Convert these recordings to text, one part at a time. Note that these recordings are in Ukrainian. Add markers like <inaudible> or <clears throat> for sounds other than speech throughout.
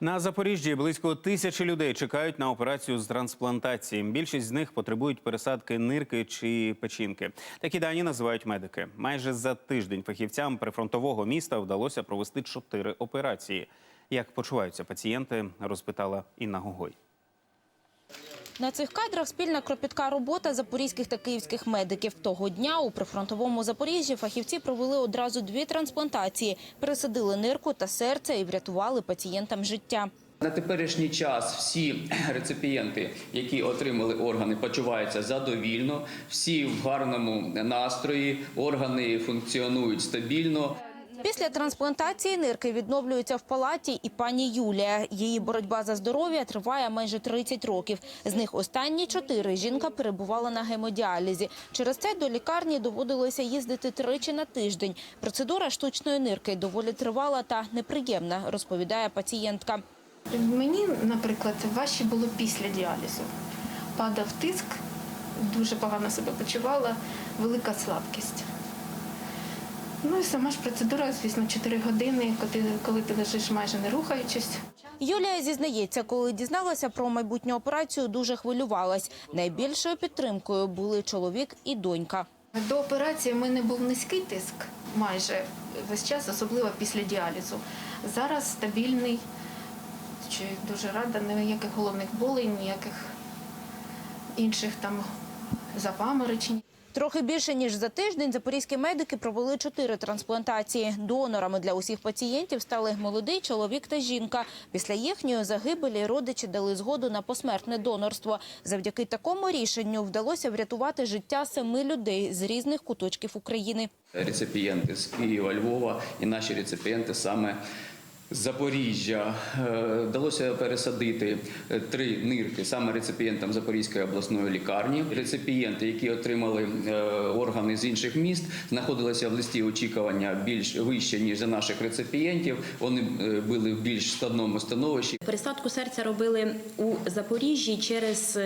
На Запоріжжі близько тисячі людей чекають на операцію з трансплантації. Більшість з них потребують пересадки нирки чи печінки. Такі дані називають медики. Майже за тиждень фахівцям прифронтового міста вдалося провести чотири операції. Як почуваються пацієнти, розпитала Інна Гогой. На цих кадрах спільна кропітка робота запорізьких та київських медиків. Того дня у прифронтовому Запоріжжі фахівці провели одразу дві трансплантації, пересадили нирку та серце і врятували пацієнтам життя. На теперішній час всі <clears throat> реципієнти, які отримали органи, почуваються задовільно, всі в гарному настрої, органи функціонують стабільно. Після трансплантації нирки відновлюються в палаті і пані Юлія. Її боротьба за здоров'я триває майже 30 років. З них останні чотири жінка перебувала на гемодіалізі. Через це до лікарні доводилося їздити тричі на тиждень. Процедура штучної нирки доволі тривала та неприємна, розповідає пацієнтка. Мені, наприклад, важче було після діалізу. Падав тиск, дуже погано себе почувала, велика слабкість. Ну і сама ж процедура, звісно, 4 години, коли, ти лежиш майже не рухаючись. Юлія зізнається, коли дізналася про майбутню операцію, дуже хвилювалась. Найбільшою підтримкою були чоловік і донька. До операції в мене був низький тиск майже весь час, особливо після діалізу. Зараз стабільний, Чи дуже рада, ніяких головних болей, ніяких інших там запаморочень. Трохи більше ніж за тиждень запорізькі медики провели чотири трансплантації. Донорами для усіх пацієнтів стали молодий чоловік та жінка. Після їхньої загибелі родичі дали згоду на посмертне донорство. Завдяки такому рішенню вдалося врятувати життя семи людей з різних куточків України. Реципієнти з Києва, Львова і наші реципієнти саме Запоріжжя. Е, Вдалося пересадити е, три нирки саме реципієнтам Запорізької обласної лікарні. Реципієнти, які отримали е, органи з інших міст, знаходилися в листі очікування більш вище ніж за наших реципієнтів. Вони були в більш складному становищі. Пересадку серця робили у Запоріжжі через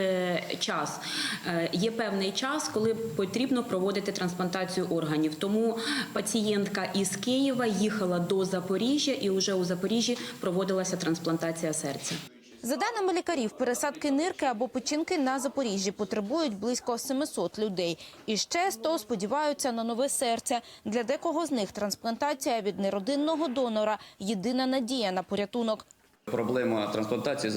час. Є певний час, коли потрібно проводити трансплантацію органів. Тому пацієнтка із Києва їхала до Запоріжжя і вже у Запоріжжі проводилася трансплантація серця. За даними лікарів, пересадки нирки або печінки на Запоріжжі потребують близько 700 людей. І ще 100 сподіваються на нове серце. Для декого з них трансплантація від неродинного донора – єдина надія на порятунок. Проблема трансплантації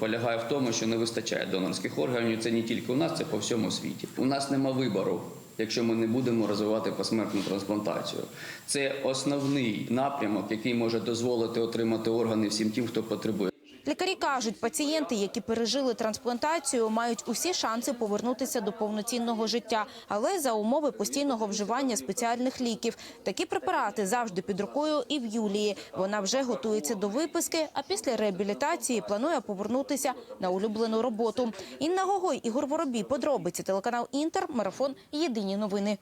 полягає в тому, що не вистачає донорських органів. Це не тільки у нас, це по всьому світі. У нас нема вибору, якщо ми не будемо розвивати посмертну трансплантацію. Це основний напрямок, який може дозволити отримати органи всім тим, хто потребує. Лікарі кажуть, пацієнти, які пережили трансплантацію, мають усі шанси повернутися до повноцінного життя, але за умови постійного вживання спеціальних ліків. Такі препарати завжди під рукою і в Юлії. Вона вже готується до виписки, а після реабілітації планує повернутися на улюблену роботу. Інна Гогой, Ігор Воробій, подробиці телеканал Інтер, марафон. Єдині новини.